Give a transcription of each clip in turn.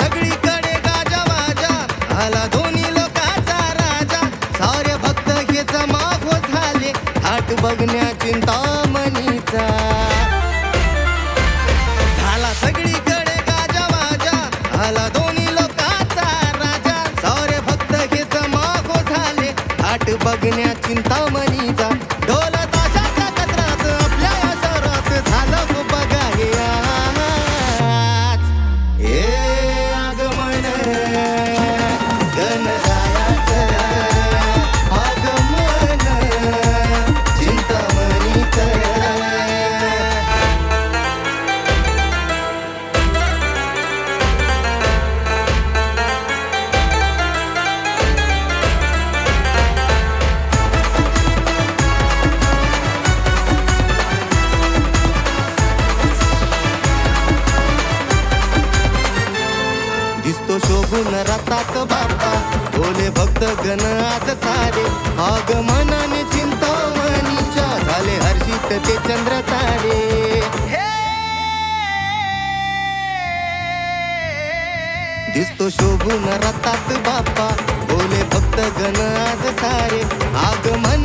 सगळीकडे गाजा वाजा. आला राजा. झाला. सगळीकडे गाजा वाजा. आला दोन्ही लोकाचा राजा. सारे भक्त हेच माफो झाले. हाट बघण्या चिंतामणीचा शोभून राहतात बाप्पा. बोले भक्त गण आज सारे. आगमनाने चिंता मनीच्या झाले हर्षित ते चंद्र तारे. दिसतो शोभून रतात बाप्पा. बोले भक्त गण आज सारे. आगमन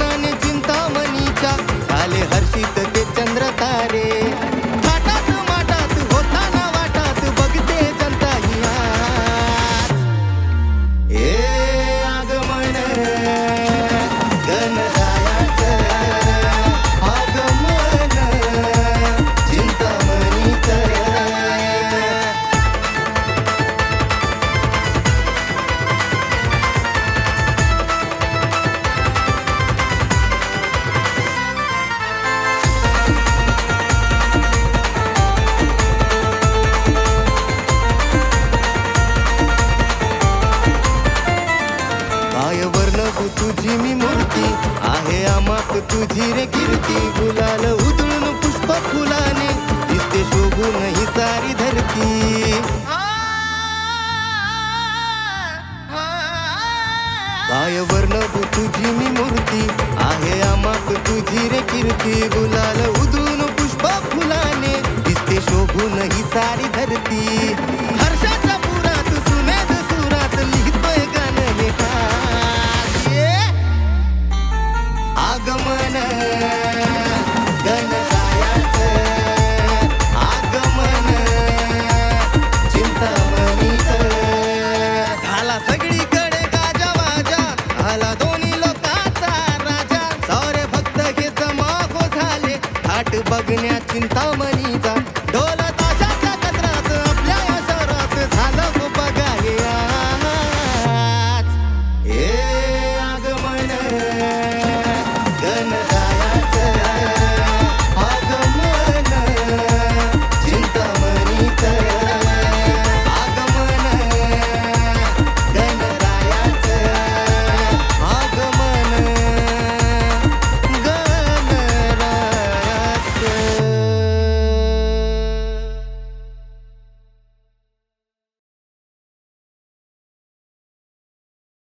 मूर्ती आहे आमात तुझी रे कीर्ती. गुलाल उधळून पुष्प फुलाने दिसते शोभून ही सारी धरती. काय वर्णवू तुझी मी मूर्ती आहे आमात तुझी रे कीर्ती. गुलाल उधळून पुष्प फुलाने दिसते शोभून ही सारी धरती. हर्षाचा बघण्या चिंतामणीचा. ढोल ताशाच्या कचरात आपल्या या शहरात झालं खूप बघा आगमन गणरायाचं